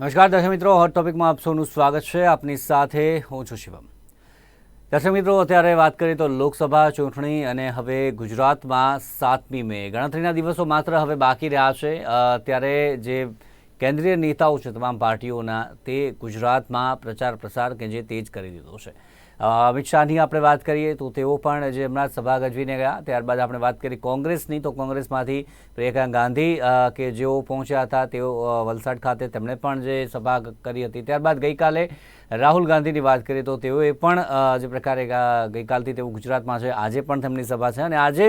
નમસ્કાર, દર્શક મિત્રો. હોટ ટોપિકમાં આપ સૌનું સ્વાગત છે. આપની સાથે હું છું શિવમ. દર્શક મિત્રો, અત્યારે વાત કરીએ તો લોકસભા ચૂંટણી અને હવે ગુજરાતમાં સાતમી મે. ગણતરીના દિવસો માત્ર હવે બાકી રહ્યા છે. ત્યારે જે કેન્દ્રીય નેતાઓ છે, તમામ પાર્ટીઓના, તે ગુજરાતમાં પ્રચાર પ્રસાર કે જે તેજ કરી દીધો છે. અમિત શાહની આપણે વાત કરીએ તો તેઓ પણ જે હમણાં સભા ગજવીને ગયા, ત્યારબાદ આપણે વાત કરી કોંગ્રેસની, તો કોંગ્રેસમાંથી પ્રિયંકા ગાંધી કે જેઓ પહોંચ્યા હતા, તેઓ વલસાડ ખાતે તેમણે પણ જે સભા કરી હતી. ત્યારબાદ ગઈકાલે રાહુલ ગાંધીની વાત કરીએ તો તેઓએ પણ જે પ્રકારે ગઈકાલથી તેઓ ગુજરાતમાં છે, આજે પણ તેમની સભા છે અને આજે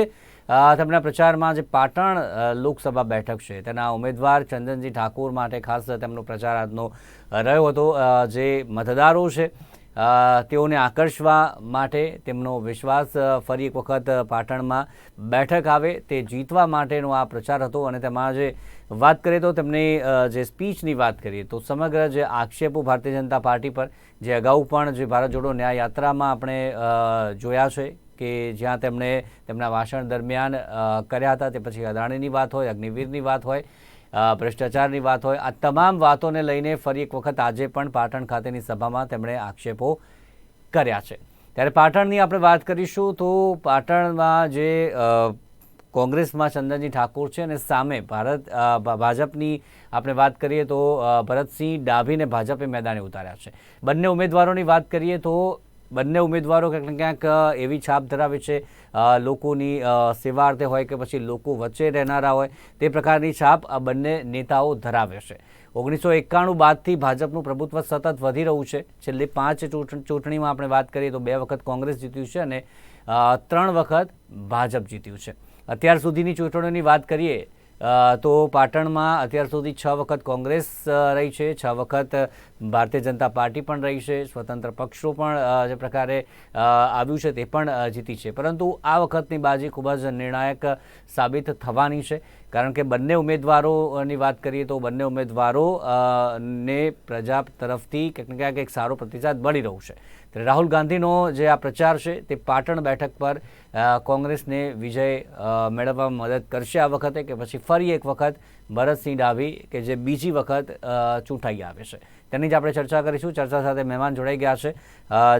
તેમના પ્રચારમાં જે પાટણ લોકસભા બેઠક છે, તેના ઉમેદવાર ચંદનજી ઠાકોર માટે ખાસ તેમનો પ્રચાર આજનો રહ્યો હતો જે મતદારો છે. તેઓને આકર્ષવા માટે તેમનો વિશ્વાસ ફરી એક વખત પાટણમાં બેઠક આવે તે જીતવા માટેનો આ પ્રચાર હતો અને તેમાં જે વાત કરીએ તો તેમની જે સ્પીચની વાત કરીએ તો સમગ્ર જે આક્ષેપો ભારતીય જનતા પાર્ટી પર, જે અગાઉ પણ જે ભારત જોડો ન્યાય યાત્રામાં આપણે જોયા છે કે જ્યાં તેમણે તેમના ભાષણ દરમિયાન કર્યા હતા તે પછી અદાણીની વાત હોય, અગ્નિવીરની વાત હોય ભ્રષ્ટાચારની વાત હોય. આ તમામ વાતોને લઈને ફરી એક વખત આજે પણ પાટણ ખાતેની સભામાં તેમણે આક્ષેપો કર્યા છે. ત્યારે પાટણની આપણે વાત કરીશું તો પાટણમાં જે કોંગ્રેસમાં ચંદનજી ઠાકોર છે અને સામે ભારત ભાજપની આપણે વાત કરીએ તો ભરતસિંહ ડાભીને ભાજપે મેદાને ઉતાર્યા છે. બંને ઉમેદવારોની વાત કરીએ તો બંને ઉમેદવારો ક્યાંક ને ક્યાંક એવી છાપ ધરાવે છે. લોકોની સેવાર્થે હોય કે પછી લોકો વચ્ચે રહેનારા હોય, તે પ્રકારની છાપ આ બંને નેતાઓ ધરાવે છે. ઓગણીસો એકાણું બાદથી ભાજપનું પ્રભુત્વ સતત વધી રહ્યું છે. છેલ્લી પાંચ ચૂંટણી ચૂંટણીમાં આપણે વાત કરીએ તો બે વખત કોંગ્રેસ જીત્યું છે અને ત્રણ વખત ભાજપ જીત્યું છે. અત્યાર સુધીની ચૂંટણીઓની વાત કરીએ તો પાટણમાં અત્યાર સુધી છ વખત કોંગ્રેસ રહી છે. છ વખત ભારતીય જનતા પાર્ટી પણ રહી છે. સ્વતંત્ર પક્ષો પણ જે પ્રકારે આવ્યું છે તે પણ જીતી છે. પરંતુ આ વખતની બાજી ખૂબ જ નિર્ણાયક સાબિત થવાની છે. કારણ કે બંને ઉમેદવારોની વાત કરીએ તો બંને ઉમેદવારો ને પ્રજા તરફથી ક્યાંક ને ક્યાંક એક સારો પ્રતિસાદ મળી રહ્યો છે. ત્યારે રાહુલ ગાંધીનો જે આ પ્રચાર છે તે પાટણ બેઠક પર કોંગ્રેસને વિજય મેળવવામાં મદદ કરશે આ વખતે કે પછી ફરી એક વખત ભરતસિંહ ડાભી કે જે બીજી વખત ચૂંટાઈ આવે છે. તેની જ આપણે ચર્ચા કરીશું. ચર્ચા સાથે મહેમાન જોડાઈ ગયા છે.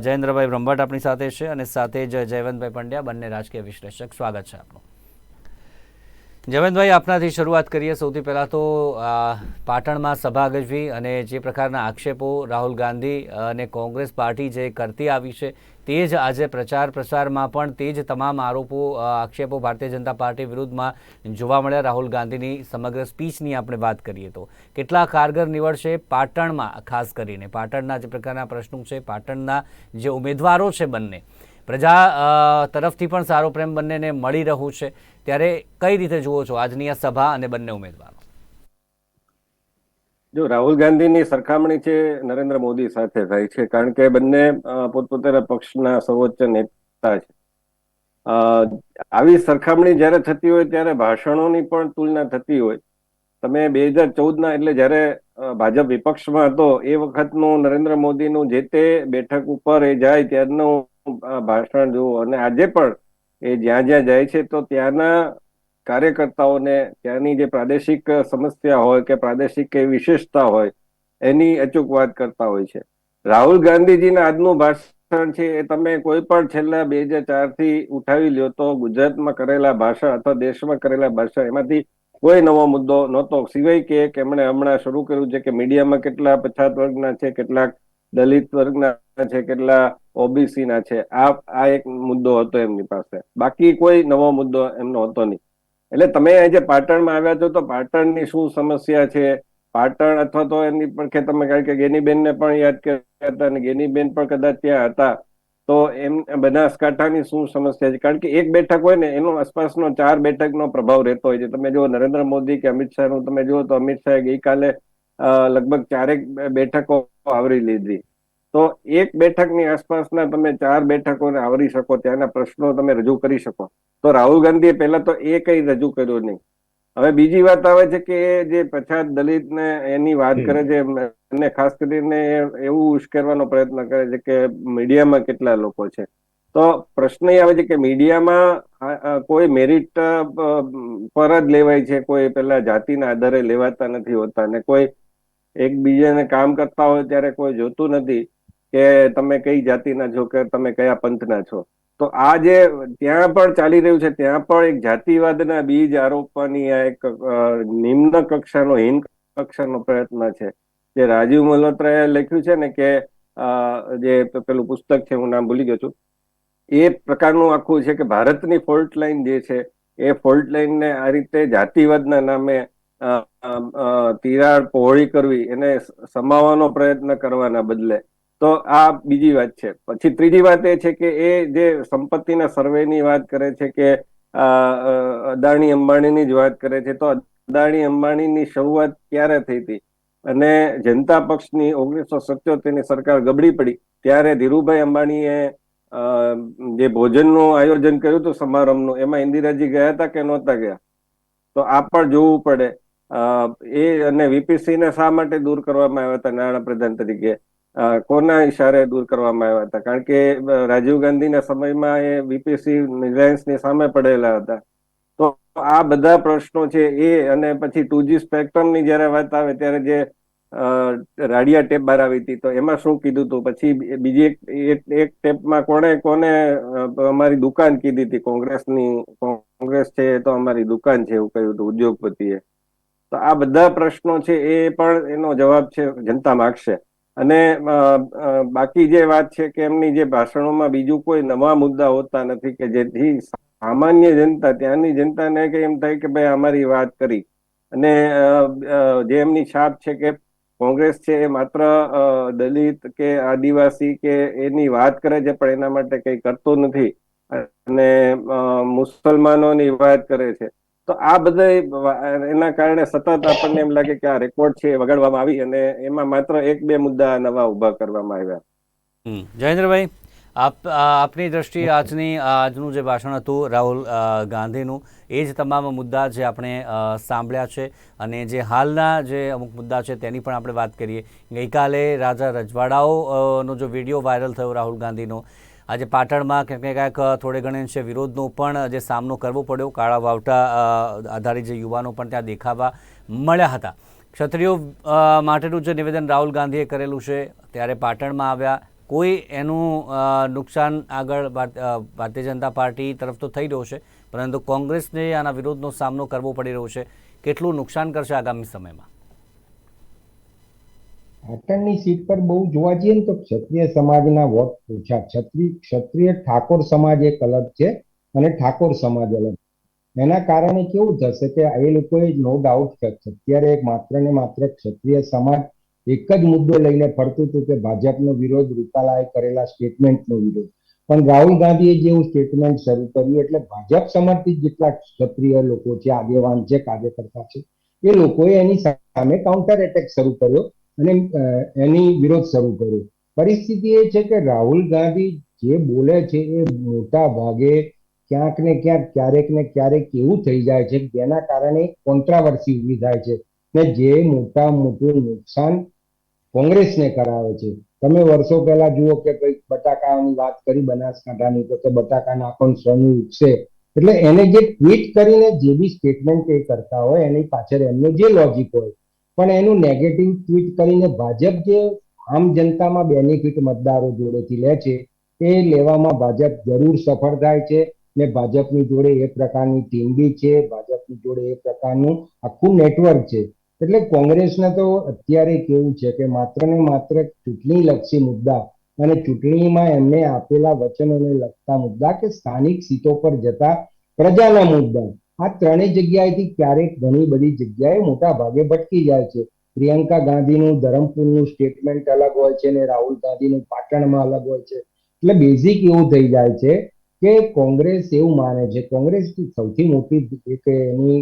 જયેન્દ્રભાઈ બ્રહ્મભટ્ટ આપણી સાથે છે અને સાથે જ જયવંતભાઈ પંડ્યા, બંને રાજકીય વિશ્લેષક. સ્વાગત છે આપનું. જયવંતભાઈ આપનાથી શરૂઆત કરીએ. સૌથી પહેલાં તો પાટણમાં સભા ગજવી અને જે પ્રકારના આક્ષેપો રાહુલ ગાંધી અને કોંગ્રેસ પાર્ટી જે કરતી આવી છે, તે જ આજે પ્રચાર પ્રસારમાં પણ તે જ તમામ આરોપો આક્ષેપો ભારતીય જનતા પાર્ટી વિરુદ્ધમાં જોવા મળ્યા. રાહુલ ગાંધીની સમગ્ર સ્પીચની આપણે વાત કરીએ તો. કેટલા કારગર નીવડશે પાટણમાં, ખાસ કરીને? પાટણના જે પ્રકારના પ્રશ્નો છે, પાટણના જે ઉમેદવારો છે બંને, પ્રજા તરફથી પણ સારો પ્રેમ બંનેને મળી રહ્યું છે. ત્યારે કઈ રીતે જુઓ છો આજની આ સભા અને બંને ઉમેદવારો? જો રાહુલ ગાંધીની સરખામણી છે, નરેન્દ્ર મોદી સાથે થાય છે, કારણ કે બંને પોતપોતાના પક્ષના સર્વોચ્ચ નેતા છે. આવી સરખામણી જ્યારે થતી હોય ત્યારે ભાષણોની પણ તુલના થતી હોય. તમે બે હજાર ચૌદના એટલે જ્યારે ભાજપ વિપક્ષમાં હતો, એ વખતનું નરેન્દ્ર મોદીનું જે તે બેઠક ઉપર એ જાય ત્યારનું ભાષણ જુઓ. અને આજે પણ એ જ્યાં જ્યાં જાય છે, તો ત્યાંના કાર્યકર્તાઓને ત્યાંની જે પ્રાદેશિક સમસ્યા હોય કે પ્રાદેશિક કે વિશેષતા હોય, એની અચૂક વાત કરતા હોય છે. રાહુલ ગાંધીજીના આજનું ભાષણ છે એ તમે કોઈ પણ છેલ્લા બે હજાર ચારથી ઉઠાવી લ્યો તો ગુજરાતમાં કરેલા ભાષણ અથવા દેશમાં કરેલા ભાષણ એમાંથી કોઈ નવો મુદ્દો નહોતો. સિવાય કે એક એમણે હમણાં શરૂ કર્યું છે કે મીડિયામાં કેટલા પછાત વર્ગના છે, કેટલાક દલિત વર્ગના છે, કેટલા ઓબીસી ના છે. આ આ એક મુદ્દો હતો એમની પાસે. બાકી કોઈ નવો મુદ્દો એમનો હતો નહીં. એટલે તમે આજે પાટણમાં આવ્યા છો, તો પાટણની શું સમસ્યા છે? પાટણ અથવા તો એની કે તમે કારણ કે ગેનીબેનને પણ યાદ કર્યા હતા અને ગેનીબેન પણ કદાચ ત્યાં હતા, તો એમ, બનાસકાંઠાની શું સમસ્યા છે? કારણ કે એક બેઠક હોય ને, એનો આસપાસનો ચાર બેઠકનો પ્રભાવ રહેતો હોય છે. તમે જો નરેન્દ્ર મોદી કે અમિત શાહનું, તમે જુઓ તો અમિત શાહે ગઈકાલે લગભગ ચારેક બેઠકો આવરી લીધી. તો એક બેઠકની આસપાસના તમે ચાર બેઠકોને આવરી શકો ત્યાંના પ્રશ્નો તમે રજૂ કરી શકો. તો રાહુલ ગાંધીએ પહેલા તો એ કઈ રજૂ કર્યું નહીં. હવે બીજી વાત આવે છે કે જે પછાત દલિત ને એની વાત કરે છે અને ખાસ કરીને એવું ઉશ્કેરવાનો પ્રયત્ન કરે છે કે મીડિયામાં કેટલા લોકો છે. તો પ્રશ્ન એ આવે છે કે મીડિયામાં કોઈ મેરિટ પર જ લેવાય છે કોઈ પેલા જાતિના આધારે લેવાતા નથી હોતા અને કોઈ એકબીજાને કામ કરતા હોય ત્યારે કોઈ જોતું નથી. કે તમે કઈ જાતિના છો કે તમે કયા પંથના છો? તો આ જે ત્યાં પણ ચાલી રહ્યું છે, ત્યાં પણ એક જાતિવાદના બીજ આરોપવાની આ એક નિમ્ન કક્ષાનો, હીન કક્ષાનો પ્રયત્ન છે. જે રાજીવ મલ્હોત્રાએ લખ્યું છે ને કે જે પેલું પુસ્તક છે, હું નામ ભૂલી ગયો છું. એ પ્રકારનું આખું છે કે ભારતની ફોલ્ટ લાઈન જે છે, એ ફોલ્ટ લાઈનને આ રીતે જાતિવાદના નામે તિરાડ પહોળી કરવી, એને સમાવવાનો પ્રયત્ન કરવાના બદલે તો આ બીજી વાત છે. પછી ત્રીજી વાત એ છે કે એ જે સંપત્તિના સર્વેની વાત કરે છે કે અદાણી અંબાણીની જ વાત કરે છે, તો અદાણી અંબાણીની શરૂઆત ક્યારે થઈ હતી? અને જનતા પક્ષની ઓગણીસો સત્યોતેરની સરકાર ગબડી પડી, ત્યારે ધીરુભાઈ અંબાણીએ જે ભોજનનું આયોજન કર્યું હતું સમારંભનું, એમાં ઇન્દિરાજી ગયા હતા કે નહોતા ગયા? તો આ પણ જોવું પડે. એ અને વીપીસી ને શા માટે દૂર કરવામાં આવ્યા હતા? નાણાપ્રધાન તરીકે. કોના ઇશારે દૂર કરવામાં આવ્યા હતા? કારણ કે રાજીવ ગાંધીના સમયમાં એ વીપીસી રિલાયન્સની સામે પડેલા હતા. તો આ બધા પ્રશ્નો છે એ અને પછી ટુ જી સ્પેક્ટ્રમની જયારે વાત આવે ત્યારે જે રાડિયા ટેપ બહાર આવી હતી, તો એમાં શું કીધું હતું પછી બીજી એક એક- એક ટેપમાં કોણે, કોને અમારી દુકાન કીધી હતી? કોંગ્રેસની, કોંગ્રેસ છે એ તો અમારી દુકાન છે એવું કહ્યું હતું, ઉદ્યોગપતિએ. તો આ બધા પ્રશ્નો છે એ પણ એનો જવાબ છે, જનતા માગશે. અને બાકી જે વાત છે કે એમની જે ભાષણોમાં બીજું કોઈ નવા મુદ્દા હોતા નથી કે જેથી સામાન્ય જનતા, ત્યાંની જનતાને કે એમ થાય કે ભાઈ અમારી વાત કરી. અને જે એમની છાપ છે કે કોંગ્રેસ છે એ માત્ર દલિત કે આદિવાસી કે એની વાત કરે છે પણ એના માટે કઈ કરતો નથી. અને મુસલમાનોની વાત કરે છે. તો આ બધા એના કારણે સતત આપણને એમ લાગે કે આ રેકોર્ડ છે વગાડવામાં આવી અને એમાં માત્ર એક બે મુદ્દા નવા ઊભા કરવામાં આવ્યા. જયેન્દ્રભાઈ, આપ આપની દ્રષ્ટિએ આજની, આજનું જે ભાષણ હતું રાહુલ ગાંધીનું, એ જ તમામ મુદ્દા જે આપણે સાંભળ્યા છે અને જે હાલના જે અમુક મુદ્દા છે તેની પણ આપણે વાત કરીએ. ગઈકાલે રાજા રજવાડાઓ નો જો વીડિયો વાયરલ થયો રાહુલ ગાંધીનો આજે પાટણમાં ક્યાંક ક્યાંક થોડે ઘણે અંશે વિરોધનો પણ જે સામનો કરવો પડ્યો, કાળા વાવટા આધારિત જે યુવાનો પણ ત્યાં દેખાવા મળ્યા હતા. ક્ષત્રિયો માટેનું જે નિવેદન રાહુલ ગાંધીએ કરેલું છે, ત્યારે પાટણમાં આવ્યા. કોઈ એનું નુકસાન આગળ ભારતીય જનતા પાર્ટી તરફ તો થઈ રહ્યો છે, પરંતુ કોંગ્રેસને આના વિરોધનો સામનો કરવો પડી રહ્યો છે. કેટલું નુકસાન કરશે આગામી સમયમાં? પાટણની સીટ પર બહુ જોવા જઈએ ને તો ક્ષત્રિય સમાજના વોટ ઓછા ક્ષત્રિય ક્ષત્રિય ઠાકોર સમાજ એક અલગ છે અને ઠાકોર સમાજ અલગ એના કારણે કેવું થશે કે એ લોકોએ નો ડાઉટ અત્યારે માત્ર ને માત્ર ક્ષત્રિય સમાજ એક જ મુદ્દો લઈને ફરતું હતું કે ભાજપનો વિરોધ, રૂપાલાએ કરેલા સ્ટેટમેન્ટનો વિરોધ. પણ રાહુલ ગાંધીએ જેવું સ્ટેટમેન્ટ શરૂ કર્યું એટલે ભાજપ સમર્થિત જેટલા ક્ષત્રિય લોકો છે, આગેવાન છે કાર્યકર્તા છે, એ લોકોએ એની સામે કાઉન્ટર એટેક શરૂ કર્યો. અને એની વિરોધ શરૂ કર્યો પરિસ્થિતિ એ છે કે રાહુલ ગાંધી જે બોલે છે એ મોટા ભાગે ક્યાંક ને ક્યાંક, ક્યારેક ને ક્યારેક એવું થઈ જાય છે જેના કારણે કોન્ટ્રાવર્સી ઊભી થાય છે ને જે મોટા મોટું નુકસાન કોંગ્રેસને કરાવે છે. તમે વર્ષો પહેલા જુઓ કે કઈ બટાકાની વાત કરી બનાસકાંઠાની તો કે બટાકાના પણ સોનું ઉગશે એટલે એને જે ટ્વીટ કરીને જે બી સ્ટેટમેન્ટ એ કરતા હોય એની પાછળ એમનો જે લોજિક હોય પણ એનું નેગેટિવ ટ્વીટ કરીને ભાજપ જે આમ જનતામાં બેનિફિટ મતદારો જોડેથી લે છે એ લેવામાં ભાજપ જરૂર સફળ થાય છે ને ભાજપની જોડે એ પ્રકારની ટીમ બી છે, ભાજપની જોડે એ પ્રકારનું આખું નેટવર્ક છે. એટલે કોંગ્રેસને તો અત્યારે કેવું છે કે માત્ર ને માત્ર ચૂંટણી લક્ષી મુદ્દા અને ચૂંટણીમાં એમને આપેલા વચનોને લગતા મુદ્દા કે સ્થાનિક સીટો પર જતા પ્રજાના મુદ્દા આ ત્રણેય જગ્યાએથી ક્યારેક ઘણી બધી જગ્યાએ મોટા ભાગે ભટકી જાય છે. પ્રિયંકા ગાંધીનું ધરમપુરનું સ્ટેટમેન્ટ અલગ હોય છે ને રાહુલ ગાંધીનું પાટણમાં અલગ હોય છે. એટલે બેઝિક એવું થઈ જાય છે કે કોંગ્રેસ એવું માને છે. કોંગ્રેસ સૌથી મોટી એક એની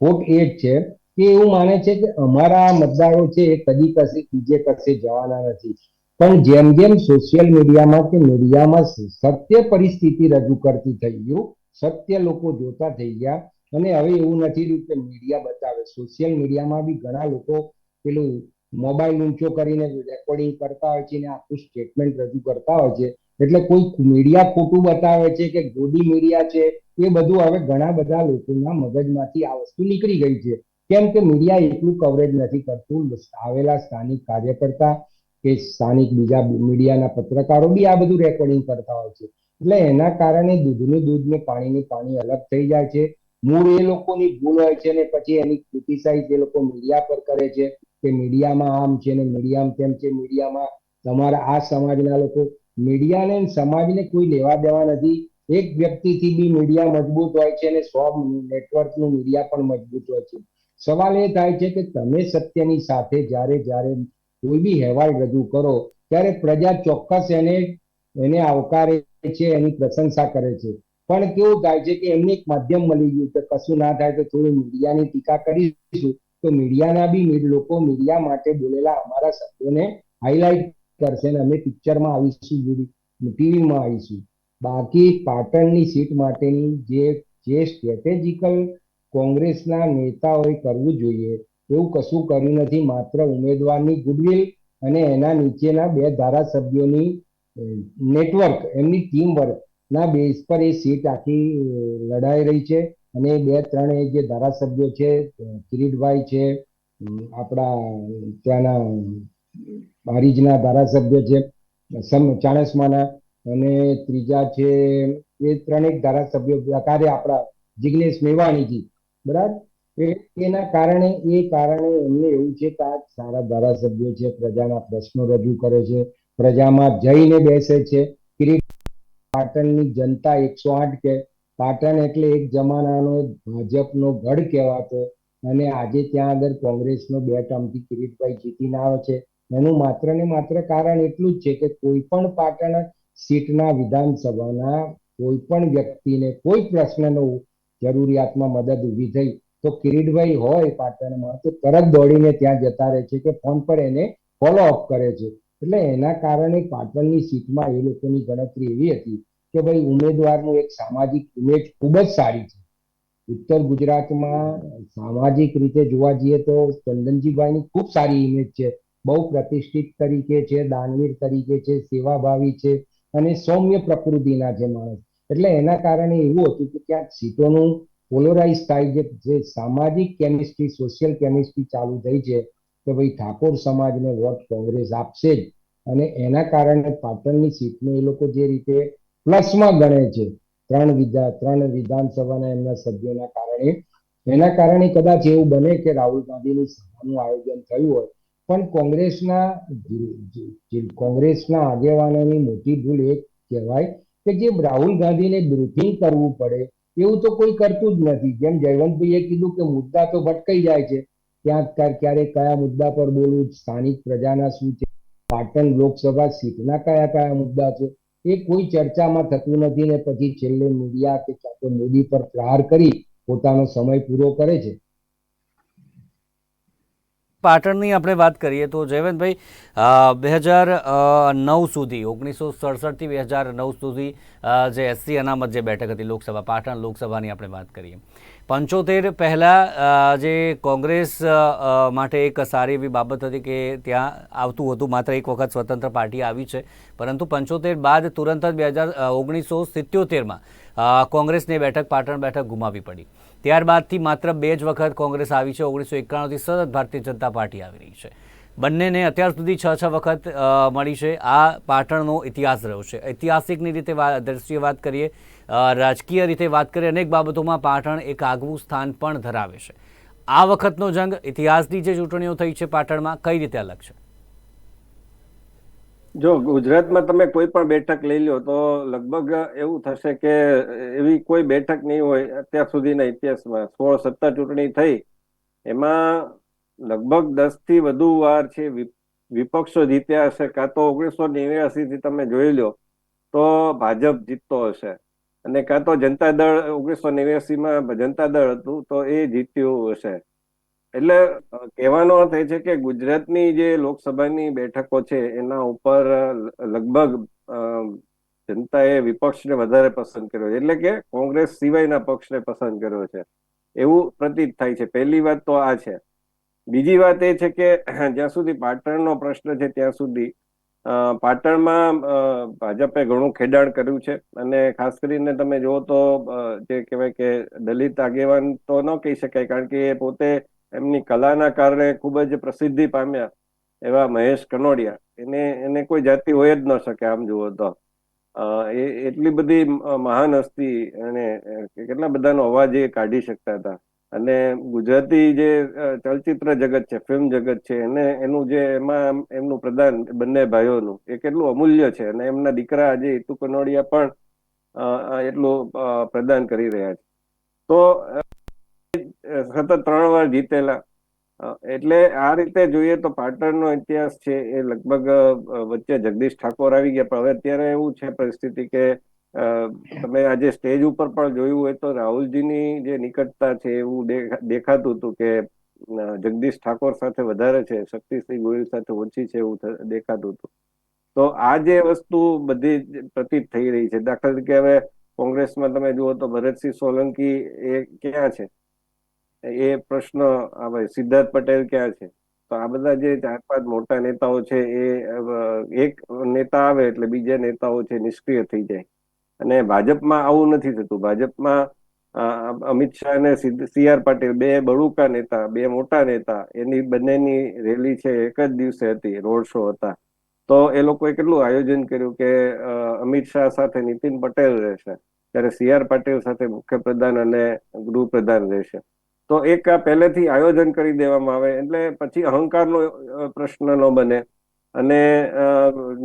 ખોટ એ જ છે કે એવું માને છે કે અમારા મતદારો છે એ કદી કશે બીજે કશે જવાના નથી. પણ જેમ જેમ સોશિયલ મીડિયામાં કે મીડિયામાં સત્ય પરિસ્થિતિ રજૂ કરતી થઈ ગયું સત્ય લોકો જોતા થઈ ગયા અને હવે એવું નથી રહ્યું કે મીડિયા બતાવે. સોશિયલ મીડિયામાં બી ઘણા લોકો પેલું મોબાઈલ ઊંચો કરીને રેકોર્ડિંગ કરતા હોય છે ને આખું સ્ટેટમેન્ટ રજૂ કરતા હોય છે. એટલે કોઈ મીડિયા ખોટું બતાવે છે કે ગોદી મીડિયા છે, એ બધું હવે ઘણા બધા લોકોના મગજમાંથી આ વસ્તુ નીકળી ગઈ છે. કેમ કે મીડિયા એટલું કવરેજ નથી કરતું. આવેલા સ્થાનિક કાર્યકર્તા કે સ્થાનિક બીજા મીડિયાના પત્રકારો બી આ બધું રેકોર્ડિંગ કરતા હોય છે. એટલે એના કારણે દૂધનું દૂધ ને પાણીની પાણી અલગ થઈ જાય છે. મૂળ એ લોકોની ભૂલ હોય છે ને પછી એની ક્રિટિસાઇઝ એ લોકો મીડિયા પર કરે છે કે મીડિયામાં આમ છે ને મીડિયામાં તેમ છે. મીડિયામાં તમારા આ સમાજના લોકો મીડિયાને સમાજને કોઈ લેવા દેવા નથી. એક વ્યક્તિથી બી મીડિયા મજબૂત હોય છે અને સો નેટવર્કનું મીડિયા પણ મજબૂત હોય છે. સવાલ એ થાય છે કે તમે સત્યની સાથે જ્યારે જ્યારે કોઈ બી અહેવાલ રજૂ કરો ત્યારે પ્રજા ચોક્કસ એને એને આવકારે છે, એની પ્રશંસા કરે છે. પણ કેવું થાય છે કે એમને એક માધ્યમ મળી ગયું કે કશું ના થાય તો થોડું મીડિયાની ટીકા કરીશું. તો મીડિયાના બી લોકો મીડિયા માટે બોલેલા અમારા શબ્દોને હાઇલાઇટ કરશે અને અમે પિક્ચરમાં આવીશું ટીવીમાં આવીશું. બાકી પાટણની સીટ માટેની જે જે સ્ટ્રેટેજિકલ કોંગ્રેસના નેતાઓએ કરવું જોઈએ, એવું કશું કર્યું નથી. માત્ર ઉમેદવારની ગુડવિલ અને એના નીચેના બે ધારાસભ્યોની નેટવર્ક એમની ટીમ વર્ક ના બેઝ પર એ સીટ આખી લડાઈ રહી છે. અને બે ત્રણ જે ધારાસભ્યો છે કિરીટભાઈ છે આપણા, ત્યાંના હરીજના ધારાસભ્ય છે, સમ, ચાણસમાના અને ત્રીજા છે, એ ત્રણેક ધારાસભ્યો પ્રકારે આપણા જિગ્નેશ મેવાણીજી, બરાબર? એના કારણે, એ કારણે એમને એવું છે કે આ સારા ધારાસભ્યો છે, પ્રજાના પ્રશ્નો રજૂ કરે છે પ્રજામાં જઈને બેસે છે. પાટણની જનતા એકસો આઠ કે પાટણ એટલે એક જમાનાનો ભાજપનો ગઢ કહેવાતો. અને આજે ત્યાં આગળ કોંગ્રેસનો બે ટર્મથી કિરીટભાઈ જીતીને આવે છે. એનું માત્ર ને માત્ર કારણ એટલું જ છે કે કોઈ પણ પાટણ સીટના વિધાનસભાના કોઈ પણ વ્યક્તિને કોઈ પ્રશ્નનો જરૂરિયાતમાં મદદ ઊભી થઈ તો કિરીટભાઈ હોય પાટણમાં તો તરત દોડીને ત્યાં જતા રહે છે કે ફોન પર એને ફોલો અપ કરે છે. એટલે એના કારણે પાટણની સીટમાં એ લોકોની ગણતરી એવી હતી કે ભાઈ ઉમેદવારનું એક સામાજિક ઇમેજ ખૂબ જ સારી છે. ઉત્તર ગુજરાતમાં સામાજિક રીતે જોવા જઈએ તો ચંદનજીભાઈની ખૂબ સારી ઇમેજ છે. બહુ પ્રતિષ્ઠિત તરીકે છે, દાનવીર તરીકે છે, સેવાભાવી છે અને સૌમ્ય પ્રકૃતિના છે માણસ. એટલે એના કારણે એવું હતું કે ક્યાંક સીટોનું પોલોરાઇઝ થાય જે સામાજિક કેમિસ્ટ્રી સોશિયલ કેમિસ્ટ્રી ચાલુ થઈ છે. કે ભાઈ ઠાકોર સમાજને વોટ કોંગ્રેસ આપશે જ. અને એના કારણે પાટણની સીટને એ લોકો જે રીતે પ્લસમાં ગણે છે, ત્રણ વિધા, ત્રણ વિધાનસભાના એમના સભ્યોના કારણે, એના કારણે કદાચ એવું બને કે રાહુલ ગાંધીની સભાનું આયોજન થયું હોય. પણ કોંગ્રેસના કોંગ્રેસના આગેવાનોની મોટી ભૂલ એ કહેવાય કે જે રાહુલ ગાંધીને બ્રીફિંગ કરવું પડે, એવું તો કોઈ કરતું જ નથી. જેમ જયવંતભાઈએ કીધું કે મુદ્દા તો ભટકાઈ જાય છે. ક્યાંક ક્યારે કયા મુદ્દા પર બોલવું, સ્થાનિક પ્રજાના શું છે? પાટણ લોકસભા સીટના કયા કયા મુદ્દા છે? એ કોઈ ચર્ચામાં થતું નથી ને પછી છેલ્લે મીડિયા કે મોદી પર પ્રહાર કરી પોતાનો સમય પૂરો કરે છે. પાટણની આપણે વાત કરીએ તો જયવંતભાઈ બે હજાર નવ સુધી, ઓગણીસો સડસઠથી બે હજાર નવ સુધી જે એસસી અનામત જે બેઠક હતી લોકસભા, પાટણ લોકસભાની આપણે વાત કરીએ. પંચોતેર પહેલાં જે કોંગ્રેસ માટે એક સારી એવી બાબત હતી કે ત્યાં આવતું હતું, માત્ર એક વખત સ્વતંત્ર પાર્ટી આવી છે. પરંતુ પંચોતેર બાદ તુરંત જ બે હજાર ઓગણીસો સિત્યોતેરમાં કોંગ્રેસની બેઠક, પાટણ બેઠક ગુમાવી પડી. ત્યારબાદથી માત્ર બે જ વખત કોંગ્રેસ આવી છે. ઓગણીસો એકાણુંથી સતત ભારતીય જનતા પાર્ટી આવી રહી છે. બંનેને અત્યાર સુધી છ છ વખત મળી છે. આ પાટણનો ઇતિહાસ રહ્યો છે. ઐતિહાસિકની રીતે દ્રષ્ટિએ વાત કરીએ રાજકીય રીતે વાત કરીએ, અનેક બાબતોમાં પાટણ એક આગવું સ્થાન પણ ધરાવે છે. આ વખતનો જંગ ઇતિહાસની જે ચૂંટણીઓ થઈ છે પાટણમાં, કઈ રીતે અલગ છે? જો ગુજરાતમાં તમે કોઈ પણ બેઠક લઈ લો, તો લગભગ એવું થશે કે એવી કોઈ બેઠક નહીં હોય અત્યાર સુધીના ઇતિહાસમાં. સોળ સત્તા ચૂંટણી થઈ, એમાં લગભગ દસથી વધુ વાર છે વિપક્ષો જીત્યા હશે, કાં તો ઓગણીસો નેવ્યાસી થી તમે જોઈ લો, તો ભાજપ જીતતો હશે. અને કાં તો જનતા દળ, ઓગણીસો નેવ્યાસી માં જનતા દળ હતું, તો એ જીત્યું હશે. એટલે કહેવાનો અર્થ એ છે કે ગુજરાતની જે લોકસભાની બેઠકો છે, એના ઉપર લગભગ જનતાએ વિપક્ષને વધારે પસંદ કર્યો એટલે કે કોંગ્રેસ સિવાયના પક્ષને પસંદ કર્યો છે. એવું પ્રતીત થાય છે. પહેલી વાત તો આ છે. બીજી વાત એ છે કે જ્યાં સુધી પાટણનો પ્રશ્ન છે, ત્યાં સુધી પાટણમાં ભાજપે ઘણું ખેડાણ કર્યું છે. અને ખાસ કરીને તમે જુઓ તો જે કહેવાય કે દલિત આગેવાન તો ન કહી શકાય, કારણ કે એ પોતે એમની કલાના કારણે ખૂબ જ પ્રસિદ્ધિ પામ્યા એવા મહેશ કનોડિયા. એને એને કોઈ જાતિ હોય જ ન શકે, આમ જુઓ તો. એ, એટલી બધી મહાન હસ્તી અને કેટલા બધાનો અવાજ એ કાઢી શકતા હતા. અને ગુજરાતી જે ચલચિત્ર જગત છે, ફિલ્મ જગત છે, એને, એનું જે એમાં એમનું પ્રદાન બંને ભાઈઓનું, એ કેટલું અમૂલ્ય છે. અને એમના દીકરા આજે ઇતુ કનોડિયા પણ એટલું પ્રદાન કરી રહ્યા છે. તો સતત ત્રણ વાર જીતેલા. એટલે આ રીતે જોઈએ તો પાટણનો ઇતિહાસ છે એ લગભગ વચ્ચે જગદીશ ઠાકોર આવી ગયા. પણ હવે અત્યારે એવું છે પરિસ્થિતિ કે તમે આજે સ્ટેજ ઉપર પણ જોયું હોય તો રાહુલજીની જે નિકટતા છે એવું દેખાતું હતું કે જગદીશ ઠાકોર સાથે વધારે છે, શક્તિસિંહ ગોહિલ સાથે ઓછી છે એવું દેખાતું હતું. તો આ જે વસ્તુ બધી પ્રતીત થઈ રહી છે. દાખલા તરીકે હવે કોંગ્રેસમાં તમે જુઓ તો ભરતસિંહ સોલંકી એ ક્યાં છે? એ પ્રશ્ન આવે સિદ્ધાર્થ પટેલ ક્યાં છે? તો આ બધા જે ચાર પાંચ મોટા નેતાઓ છે એ એક નેતા આવે એટલે બીજા નેતાઓ છે નિષ્ક્રિય થઈ જાય. અને ભાજપમાં આવું નથી થતું. ભાજપમાં અમિત શાહ અને સી આર પાટીલ બે બળુકા નેતા, બે મોટા નેતા, એની બંનેની રેલી છે એક જ દિવસે હતી, રોડ શો હતા. તો એ લોકોએ કેટલું આયોજન કર્યું કે અમિત શાહ સાથે નીતિન પટેલ રહેશે. ત્યારે સી આર પાટીલ સાથે મુખ્યપ્રધાન અને ગૃહપ્રધાન રહેશે. તો એક પહેલેથી આયોજન કરી દેવામાં આવે, એટલે પછી અહંકારનો પ્રશ્ન ન બને. અને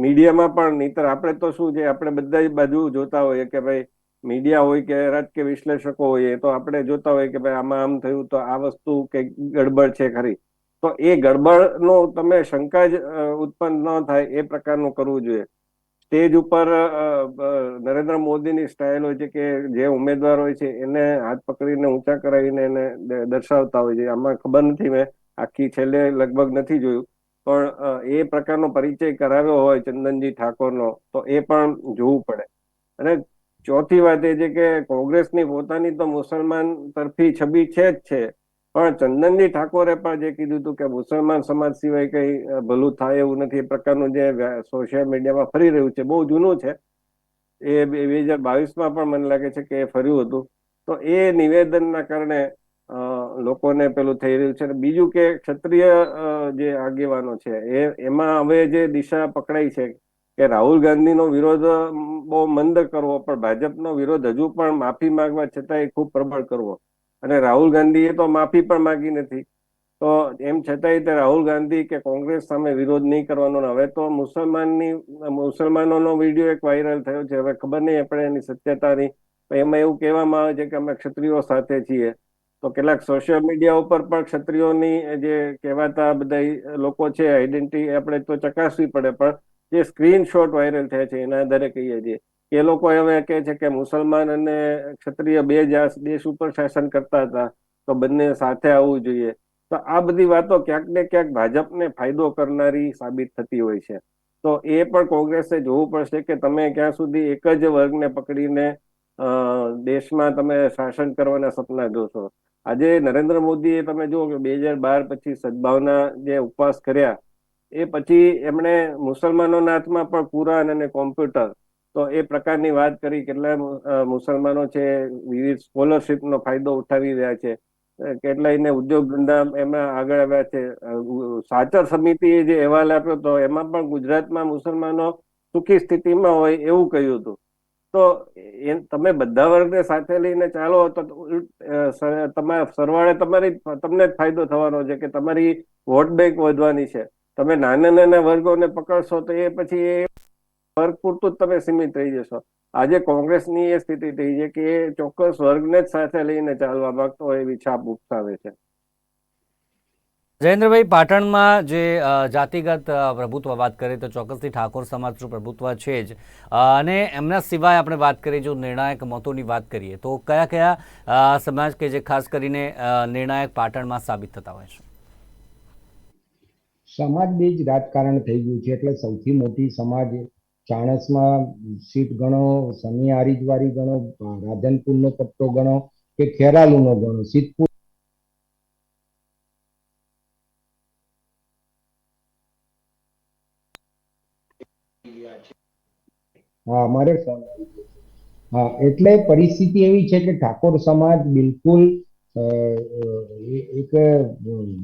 મીડિયામાં પણ નહીતર આપણે તો શું છે, આપણે બધા બાજુ જોતા હોઈએ કે ભાઈ, મીડિયા હોય કે રાજકીય વિશ્લેષકો હોય તો આપણે જોતા હોઈએ કે ભાઈ, આમાં આમ થયું તો આ વસ્તુ કે ગડબડ છે ખરી. તો એ ગડબડનો તમે શંકા જ ઉત્પન્ન ન થાય એ પ્રકારનું કરવું જોઈએ. સ્ટેજ ઉપર નરેન્દ્ર મોદીની સ્ટાઇલ હોય છે કે જે ઉમેદવાર હોય છે, એને હાથ પકડીને ઊંચા કરાવીને એને દર્શાવતા હોય છે. આમાં ખબર નથી મેં, આખી છેલ્લે લગભગ નથી જોયું. પણ એ પ્રકારનો પરિચય કરાવ્યો હોય ચંદનજી ઠાકોરનો, તો એ પણ જોવું પડે. અને ચોથી વાત એ છે કે કોંગ્રેસની પોતાની તો મુસલમાન તરફી છબી છે જ છે. પણ ચંદનજી ઠાકોરે પણ જે કીધું હતું કે મુસલમાન સમાજ સિવાય કઈ ભલું થાય એવું નથી, એ પ્રકારનું જે સોશિયલ મીડિયામાં ફરી રહ્યું છે, બહુ જૂનું છે. એ બે હજાર બાવીસમાં પણ મને લાગે છે કે એ ફર્યું હતું. તો એ નિવેદનના કારણે લોકોને પેલું થઈ રહ્યું છે. બીજું કે ક્ષત્રિય જે આગેવાનો છે, એ, એમાં હવે જે દિશા પકડાઈ છે કે રાહુલ ગાંધીનો વિરોધ બહુ મંદ કરવો, પણ ભાજપનો વિરોધ હજુ પણ માફી માંગવા છતાં એ ખૂબ પ્રબળ કરવો. અને રાહુલ ગાંધીએ તો માફી પણ માંગી નથી. તો એમ છતાંય તે રાહુલ ગાંધી કે કોંગ્રેસ સામે વિરોધ નહીં કરવાનો હવે તો મુસલમાનની, મુસલમાનોનો વીડિયો એક વાયરલ થયો છે. હવે ખબર નહીં આપણે એની સત્યતાની. એમાં એવું કહેવામાં આવે છે કે અમે ક્ષત્રિયો સાથે છીએ. તો કેટલાક સોશિયલ મીડિયા ઉપર પણ ક્ષત્રિયોની જે કહેવાતા બધા લોકો છે આઈડેન્ટિટી આપણે તો ચકાસવી પડે. પણ જે સ્ક્રીનશોટ વાયરલ થયા છે, એના આધારે કહીએ છીએ. એ લોકો હવે કહે છે કે મુસલમાન અને ક્ષત્રિય બે દેશ ઉપર શાસન કરતા હતા, તો બંને સાથે આવવું જોઈએ. તો આ બધી વાતો ક્યાંક ને ક્યાંક ભાજપને ફાયદો કરનારી સાબિત થતી હોય છે. તો એ પણ કોંગ્રેસે જોવું પડશે કે તમે ક્યાં સુધી એક જ વર્ગને પકડીને દેશમાં તમે શાસન કરવાના સપના જોશો. આજે નરેન્દ્ર મોદીએ તમે જુઓ કે બે હજાર બાર પછી સદભાવના જે ઉપવાસ કર્યા, એ પછી એમણે મુસલમાનોના હાથમાં પણ કુરાન અને કોમ્પ્યુટર તો એ પ્રકારની વાત કરી કેટલા મુસલમાનો છે, વિવિધ સ્કોલરશીપનો ફાયદો ઉઠાવી રહ્યા છે. કેટલાયને ઉદ્યોગ ધંધા એમાં આગળ આવ્યા છે. સાચર સમિતિએ જે અહેવાલ આપ્યો તો એમાં પણ ગુજરાતમાં મુસલમાનો સુખી સ્થિતિમાં હોય એવું કહ્યું હતું. તો એ, તમે બધા વર્ગને સાથે લઈને ચાલો તો તમારે સરવાળે તમારી તમને જ ફાયદો થવાનો છે કે તમારી વોટ બેંક વધવાની છે. તમે નાના નાના વર્ગોને પકડશો તો એ પછી એ વર્ગ પૂરતું જ તમે સીમિત થઈ જશો. આજે કોંગ્રેસની એ સ્થિતિ થઈ છે કે એ ચોક્કસ વર્ગને જ સાથે લઈને ચાલવા માંગતો હોય એવી છાપ ઉપસાવે છે. જયેન્દ્રભાઈ પાટણમાં જે જાતિગત પ્રભુત્વ વાત કરીએ તો ચોક્કસથી ઠાકોર સમાજનું પ્રભુત્વ છે જ. અને એમના સિવાય આપણે વાત કરીએ જો નિર્ણાયક મતોની વાત કરીએ તો કયા કયા સમાજ કે જે ખાસ કરીને નિર્ણાયક પાટણમાં સાબિત થતા હોય છે? સમાજ બીજ રાજકારણ થઈ ગયું છે એટલે સૌથી મોટી સમાજ ચાણસમાં સીટ ગણો સની આરીજવારી ગણો, રાધનપુરનો પટ્ટો ગણો કે ખેરાલુનો ગણો સિદ્ધપુર હા, મારે. હા, એટલે પરિસ્થિતિ એવી છે કે ઠાકોર સમાજ બિલકુલ એક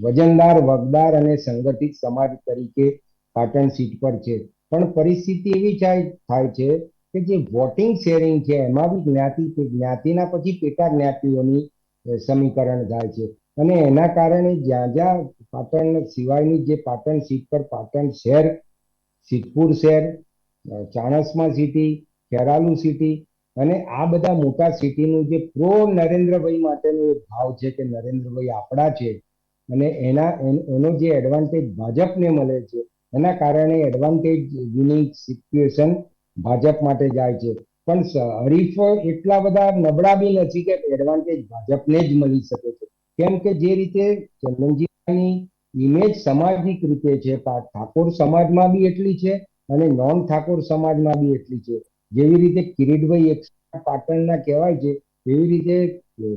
વજનદાર, વગદાર અને સંગઠિત સમાજ તરીકે પાટણ સીટ પર છે પણ પરિસ્થિતિ એવી થાય છે કે જે વોટિંગ શેરિંગ છે, એમાં બી જ્ઞાતિ જ્ઞાતિના પછી પેટા જ્ઞાતિઓની સમીકરણ થાય છે. અને એના કારણે જ્યાં જ્યાં પાટણ સિવાયની જે પાટણ સીટ પર પાટણ શહેર સિદ્ધપુર શહેર ચાણસ્મા સિટી ખેરાલુ સિટી અને આ બધા મોટા સિટીનું જે પ્રો નરેન્દ્રભાઈ માટેનો એક ભાવ છે કે નરેન્દ્રભાઈ આપણા છે અને એના, એનો જે એડવાન્ટેજ ભાજપને મળે છે એના કારણે એડવાન્ટેજ યુનિક સિચ્યુએશન ભાજપ માટે જાય છે. પણ હરીફો એટલા બધા નબળા બી નથી કે એડવાન્ટેજ ભાજપને જ મળી શકે છે. કેમ કે જે રીતે ચંદનજીની ઇમેજ સામાજિક રીતે છે ઠાકોર સમાજમાં બી એટલી છે અને નોન ઠાકોર સમાજમાં બી એટલી છે. જેવી રીતે કિરીટભાઈ એક પાટણના કહેવાય છે, એવી રીતે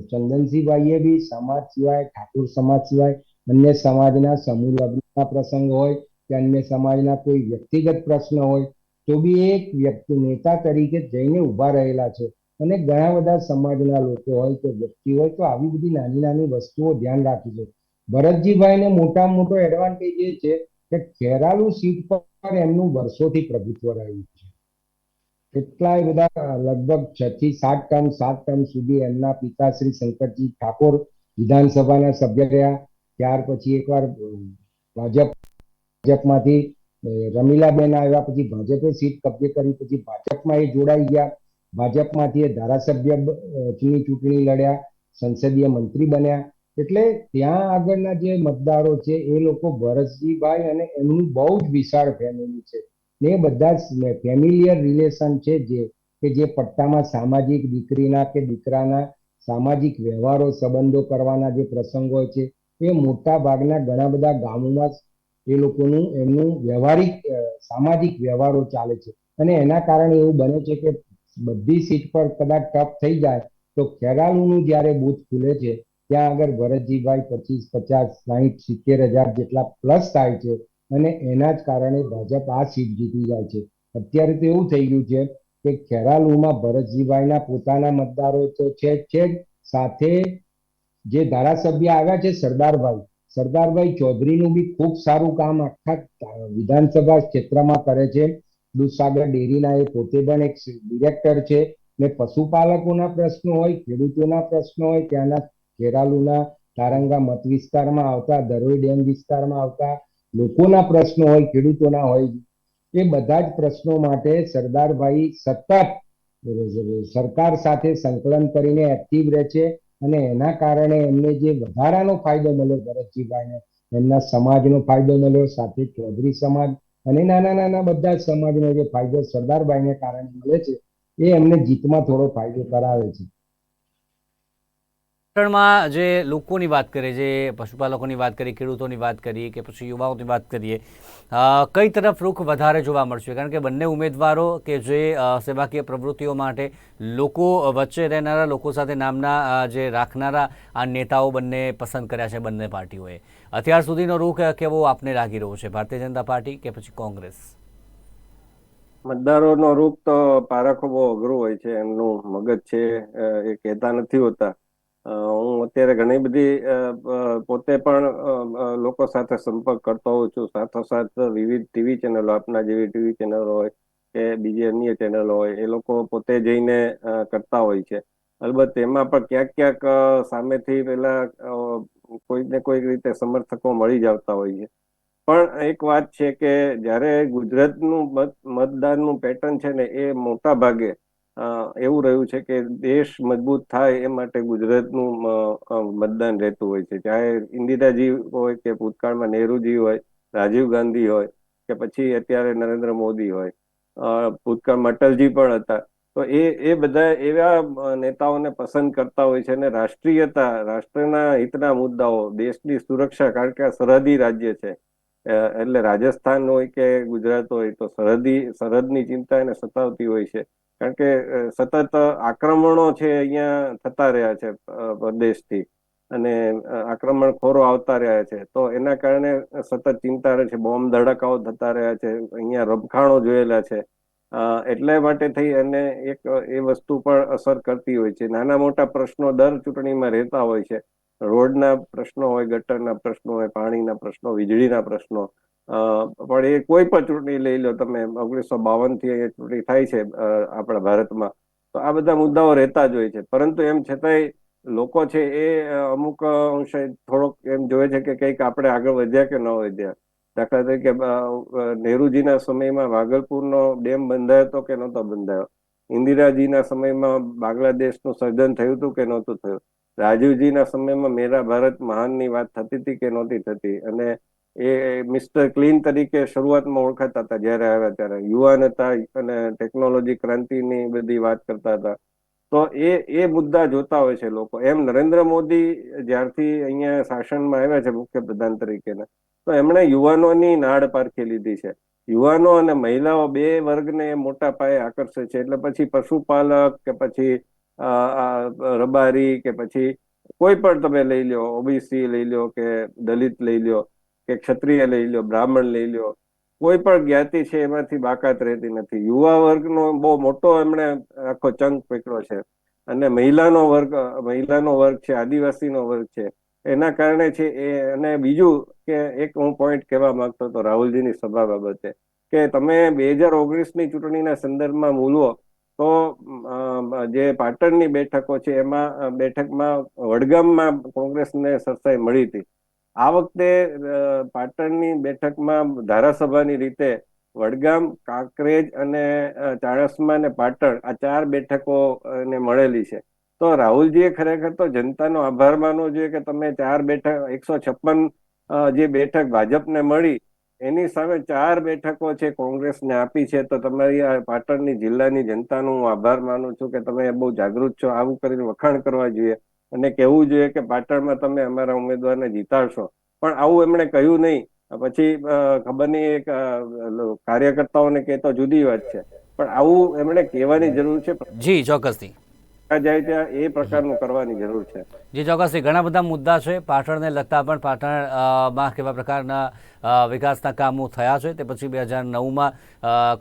ચંદનસિંહભાઈએ બી સમાજ સિવાય, ઠાકોર સમાજ સિવાય અન્ય સમાજના સમૂહ લગ્નના પ્રસંગ હોય કે અન્ય સમાજના કોઈ વ્યક્તિગત પ્રશ્ન હોય, તો બી એક વ્યક્તિ, નેતા તરીકે જઈને ઊભા રહેલા છે. અને ઘણા બધા સમાજના લોકો હોય કે વ્યક્તિ હોય, તો આવી બધી નાની નાની વસ્તુઓ ધ્યાન રાખી છે. ભરતજીભાઈને મોટામાં મોટો એડવાન્ટેજ એ છે કે ખેરાલુ સીટ પર એમનું વર્ષોથી પ્રભુત્વ રહ્યું છે. કેટલાય બધા, લગભગ છ થી સાત ટર્મ સાત ટર્મ સુધી એમના પિતા શ્રી શંકરજી ઠાકોર વિધાનસભાના સભ્ય રહ્યા. ત્યાર પછી એકવાર ભાજપ ભાજપમાંથી રમીલાબેન આવ્યા, પછી ભાજપે સીટ કબજે કરી, પછી ભાજપમાં એ જોડાઈ ગયા. ભાજપમાંથી એ ધારાસભ્ય ચૂંટણી ચૂંટણી લડ્યા, સંસદીય મંત્રી બન્યા. એટલે ત્યાં આગળના જે મતદારો છે, એ લોકો ભરતજીભાઈ અને એમનું બહુ જ વિશાળ ફેમિલી છે. ને બધા ફેમિલિયર રિલેશન છે જે, કે જે પટ્ટામાં સામાજિક દીકરીના કે દીકરાના સામાજિક વ્યવહારો, સંબંધો કરવાના જે પ્રસંગો છે, એ મોટા ભાગના ઘણા બધા ગામોમાં એ લોકોનું એમનું વ્યવહારિક સામાજિક વ્યવહારો ચાલે છે. અને એના કારણે એવું બને છે કે બધી સીટ પર કદાચ ટફ થઈ જાય, તો ખેરાલુનું જ્યારે બૂથ ખુલે છે, ત્યાં આગળ ભરતજીભાઈ પચીસ, પચાસ, સાહીઠ, સિત્તેર હજાર જેટલા પ્લસ થાય છે અને એના જ કારણે ભાજપ આ સીટ જીતી જાય છે. અત્યારે તો એવું થઈ ગયું છે કે ખેરાલુમાં ભરતજીભાઈના પોતાના મતદારો તો છે જ, છે સાથે જે ધારાસભ્ય આવ્યા છે સરદારભાઈ સરદારભાઈ ચૌધરીનું બી ખૂબ સારું કામ આખા વિધાનસભા ક્ષેત્રમાં કરે છે. દૂધસાગર ડેરીના એ પોતે પણ એક ડિરેક્ટર છે ને પશુપાલકોના પ્રશ્નો હોય, ખેડૂતોના પ્રશ્નો હોય, ત્યાંના ખેરાલુના તારંગા મત વિસ્તારમાં આવતા, દરોઈ ડેમ વિસ્તારમાં આવતા, લોકોના પ્રશ્નો હોય, ખેડૂતોના હોય, એ બધા જ પ્રશ્નો માટે સરદારભાઈ સતત સરકાર સાથે સંકલન કરીને એક્ટિવ રહે છે. અને એના કારણે એમને જે વધારાનો ફાયદો મળ્યો ભરતજીભાઈને, એમના સમાજનો ફાયદો મળ્યો, સાથે ચૌધરી સમાજ અને નાના નાના બધા જ સમાજનો જે ફાયદો સરદારભાઈને કારણે મળે છે, એ એમને જીતમાં થોડો ફાયદો કરાવે છે. પાટણમાં જે લોકોની વાત કરીએ, જે પશુપાલકોની વાત કરીએ, ખેડૂતોની વાત કરીએ કે પછી યુવાઓની વાત કરીએ કઈ તરફ રૂખ વધારે જોવા મળશે? કારણ કે બંને ઉમેદવારો કે જે સેવાકીય પ્રવૃત્તિઓ માટે લોકો વચ્ચે રહેનારા, લોકો સાથે નામના જે રાખનારા, આ નેતાઓ બંને પસંદ કર્યા છે બંને પાર્ટીઓએ. અત્યાર સુધીનો રૂખ કેવો આપને લાગી રહ્યો છે? ભારતીય જનતા પાર્ટી કે પછી કોંગ્રેસ? મતદારોનો રૂપ તો પારખવો બહુ અઘરું હોય છે, એમનું મગજ છે એ કહેતા નથી હોતા. હું અત્યારે ઘણી બધી પોતે પણ લોકો સાથે સંપર્ક કરતો હોઉં છું. સાથોસાથ વિવિધ ટીવી ચેનલો, આપના જેવી ટીવી ચેનલો હોય કે બીજી અન્ય ચેનલો હોય, એ લોકો પોતે જઈને કરતા હોય છે. અલબત્ત એમાં પણ ક્યાંક ક્યાંક સામેથી પેલા કોઈક ને કોઈક રીતે સમર્થકો મળી જ હોય છે. પણ એક વાત છે કે જ્યારે ગુજરાતનું મત, મતદાનનું પેટર્ન છે ને એ મોટા ભાગે એવું રહ્યું છે કે દેશ મજબૂત થાય એ માટે ગુજરાતનું મતદાન રહેતું હોય છે. ચાહે ઇન્દિરાજી હોય કે ભૂતકાળમાં નહેરુજી હોય, રાજીવ ગાંધી હોય કે પછી અત્યારે નરેન્દ્ર મોદી હોય ભૂતકાળમાં અટલજી પણ હતા. તો એ એ બધા એવા નેતાઓને પસંદ કરતા હોય છે અને રાષ્ટ્રીયતા, રાષ્ટ્રના હિતના મુદ્દાઓ, દેશની સુરક્ષા, કારણ કે આ સરહદી રાજ્ય છે. એટલે રાજસ્થાન હોય કે ગુજરાત હોય તો સરહદી, સરહદની ચિંતા એને સતાવતી હોય છે. કારણ કે સતત આક્રમણો છે અહીંયા થતા રહ્યા છે પરદેશથી. અને આક્રમણ આક્રમણખોરો આવતા રહ્યા છે. તો એના કારણે સતત ચિંતા રહે છે, બોમ્બ ધડકાઓ થતા રહ્યા છે, અહીંયા રબખાણો જોયેલા છે. એટલે માટે થઈ અને એક એ વસ્તુ પણ અસર કરતી હોય છે. નાના મોટા પ્રશ્નો દર ચૂંટણીમાં રહેતા હોય છે. રોડના પ્રશ્નો હોય, ગટરના પ્રશ્નો હોય, પાણીના પ્રશ્નો, વીજળીના પ્રશ્નો. પણ એ કોઈ પણ ચૂંટણી લઈ લો, તમે ઓગણીસો બાવનથી અહીંયા ચૂંટણી થાય છે આપણા ભારતમાં, તો આ બધા મુદ્દાઓ રહેતા જ હોય છે. પરંતુ એમ છતાંય લોકો છે એ અમુક અંશે થોડોક એમ જોવે છે કે કંઈક આપણે આગળ વધ્યા કે ન વધ્યા. દાખલા તરીકે નહેરુજીના સમયમાં ભાગલપુરનો ડેમ બંધાયો હતો કે નહોતો બંધાયો? ઇન્દિરાજીના સમયમાં બાંગ્લાદેશનું સર્જન થયું હતું કે નહોતું થયું? રાજીવજીના સમયમાં મેરા ભારત મહાનની વાત થતી હતી કે નહોતી થતી? અને એ મિસ્ટર ક્લીન તરીકે શરૂઆતમાં ઓળખાતા હતા જ્યારે આવ્યા ત્યારે. યુવાન હતા અને ટેકનોલોજી ક્રાંતિની બધી વાત કરતા હતા. તો એ એ મુદ્દા જોતા હોય છે લોકો. એમ નરેન્દ્ર મોદી જ્યારથી અહીંયા શાસનમાં આવ્યા છે મુખ્યપ્રધાન તરીકેના, તો એમણે યુવાનોની નાડ પારખી લીધી છે. યુવાનો અને મહિલાઓ બે વર્ગને મોટા પાયે આકર્ષે છે. એટલે પછી પશુપાલક કે પછી રબારી કે પછી કોઈ પણ તમે લઈ લો ઓબીસી લઈ લો કે દલિત લઈ લો કે ક્ષત્રિય લઈ લો બ્રાહ્મણ લઈ લો કોઈ પણ જ્ઞાતિ છે એમાંથી બાકાત રહેતી નથી. યુવા વર્ગનો બહુ મોટો એમણે આખો ચંક પકડ્યો છે. અને મહિલાનો વર્ગ મહિલાનો વર્ગ છે, આદિવાસીનો વર્ગ છે. એના કારણે છે એ, અને બીજું કે એક હું પોઈન્ટ કહેવા માંગતો હતો રાહુલજીની સભા બાબતે, કે તમે બે હજાર ઓગણીસની ચૂંટણીના સંદર્ભમાં મૂલવો તો જે પાટણની બેઠકો છે એમાં, બેઠકમાં વડગામમાં કોંગ્રેસને સરસાઈ મળી હતી. આ વખતે પાટણની બેઠકમાં ધારાસભાની રીતે વડગામ, કાંકરેજ અને ચાણસ્મા અને પાટણ આ ચાર બેઠકો ને મળેલી છે. તો રાહુલજીએ ખરેખર તો જનતાનો આભાર માનવો જોઈએ કે તમે ચાર બેઠક, એકસો છપ્પન જે બેઠક ભાજપને મળી, એની સામે ચાર બેઠકો છે કોંગ્રેસને આપી છે, તો તમારી આ પાટણની જિલ્લાની જનતાનો હું આભાર માનું છું કે તમે બહુ જાગૃત છો. આવું કરીને વખાણ કરવા જોઈએ. અને કહેવું જોઈએ કે પાટણમાં તમે અમારા ઉમેદવારને જીતાડશો. પણ આવું એમણે કહ્યું નહીં. પછી ખબર નહીં, એક કાર્યકર્તાઓને કહેતો જુદી વાત છે. પણ આવું એમણે કહેવાની જરૂર છે. જી, ચોક્કસથી. જાય ત્યાં એ પ્રકારનું કરવાની જરૂર છે. જે, ચોક્કસથી. ઘણા બધા મુદ્દા છે. પાટણને લગતા પણ પાટણમાં કેવા પ્રકારના વિકાસના કામો થયા છે. તે પછી બે હજાર નવમાં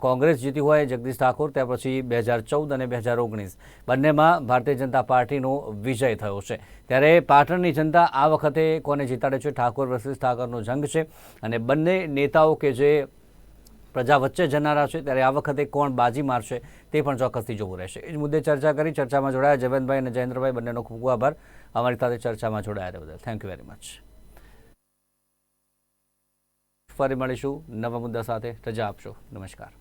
કોંગ્રેસ જીતી હોય જગદીશ ઠાકોર, ત્યાર પછી બે હજાર ચૌદ અને બે હજાર ઓગણીસ. બંનેમાં ભારતીય જનતા પાર્ટીનો વિજય થયો છે. ત્યારે પાટણની જનતા આ વખતે કોને જીતાડે છે? ઠાકોર વર્સિસ ઠાકોરનો જંગ છે. અને બંને નેતાઓ કે જે પ્રજા વચ્ચે જનારા છે, ત્યારે આ વખતે કોણ બાજી મારશે તે પણ ચોક્કસથી જોવું રહેશે. એ જ મુદ્દે ચર્ચા કરી ચર્ચામાં જોડાયા જયવંતભાઈ અને જયેન્દ્રભાઈ, બંનેનો ખૂબ ખૂબ આભાર. અમારી સાથે ચર્ચામાં જોડાયા બદલ થેન્ક યુ વેરી મચ ફરી મળીશું નવા મુદ્દા સાથે. રજા આપશો. નમસ્કાર.